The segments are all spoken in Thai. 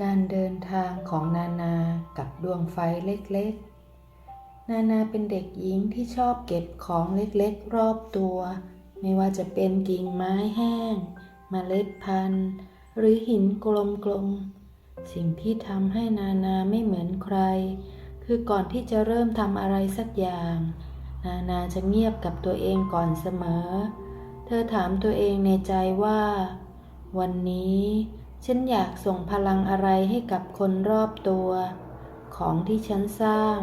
การเดินทางของนานากับดวงไฟเล็กๆ นานาเป็นเด็กหญิงที่ชอบเก็บของเล็กๆ รอบตัว ไม่ว่าจะเป็นกิ่งไม้แห้งเมล็ดพันธุ์ หรือหินกลมๆ สิ่งที่ทำให้นานาไม่เหมือนใคร คือก่อนที่จะเริ่มทำอะไรสักอย่าง นานาจะเงียบกับตัวเองก่อนเสมอ เธอถามตัวเองในใจว่า วันนี้ ฉันอยากส่งพลังอะไรให้กับคนรอบตัว ของที่ฉันสร้าง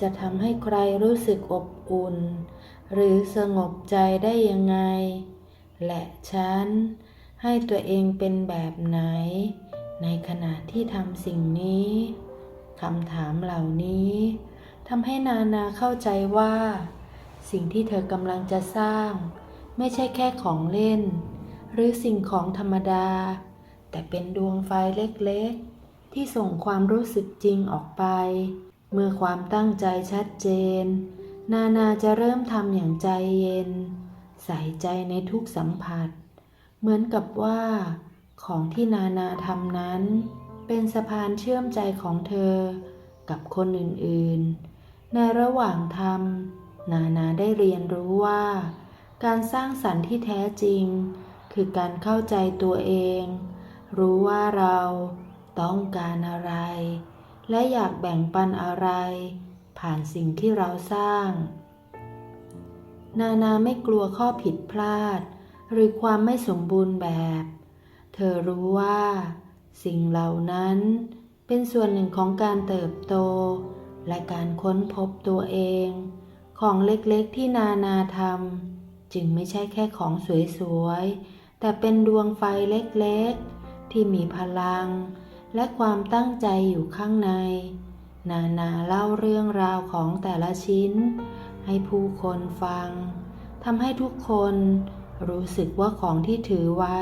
จะทำให้ใครรู้สึกอบอุ่น หรือสงบใจได้ยังไง และฉันให้ตัวเองเป็นแบบไหน ในขณะที่ทำสิ่งนี้คำถามเหล่านี้ทำให้นานาเข้าใจว่า สิ่งที่เธอกำลังจะสร้าง ไม่ใช่แค่ของเล่น หรือสิ่งของธรรมดา แต่เป็นดวงไฟเล็กๆ ที่ส่งความรู้สึกจริงออกไป เมื่อความตั้งใจชัดเจน นานาจะเริ่มทำอย่างใจเย็น ใส่ใจในทุกสัมผัส เหมือนกับว่า ของที่นานาทำนั้น เป็นสะพานเชื่อมใจของเธอ กับคนอื่นๆ ในระหว่างทำนานาได้เรียนรู้ว่า การสร้างสรรค์ที่แท้จริง คือการเข้าใจตัวเอง รู้ว่าเราต้องการอะไร และอยากแบ่งปันอะไร ผ่านสิ่งที่เราสร้าง นานาไม่กลัวข้อผิดพลาด หรือความไม่สมบูรณ์แบบ เธอรู้ว่า สิ่งเหล่านั้นเป็นส่วนหนึ่งของการเติบโต และการค้นพบตัวเอง ของเล็กๆที่นานาทำจึงไม่ใช่แค่ของสวยๆ แต่เป็นดวงไฟเล็กๆ ที่มีพลัง และความตั้งใจอยู่ข้างใน นานาเล่าเรื่องราวของแต่ละชิ้น ให้ผู้คนฟังทำให้ทุกคนรู้สึกว่าของที่ถือไว้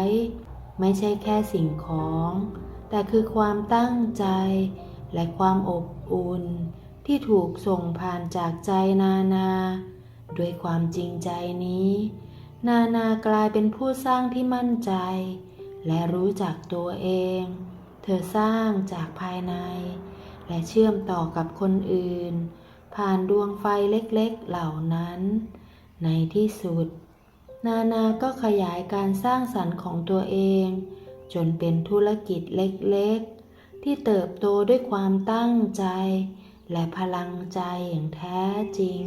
ไม่ใช่แค่สิ่งของ แต่คือความตั้งใจ และความอบอุ่น ที่ถูกส่งผ่านจากใจนานา ด้วยความจริงใจนี้ นานากลายเป็นผู้สร้างที่มั่นใจ และรู้จักตัวเอง เธอสร้างจากภายใน และเชื่อมต่อกับคนอื่น ผ่านดวงไฟเล็กๆเหล่านั้น ในที่สุด นานาก็ขยายการสร้างสรรค์ของตัวเอง จนเป็นธุรกิจเล็กๆ ที่เติบโตด้วยความตั้งใจ และพลังใจอย่างแท้จริง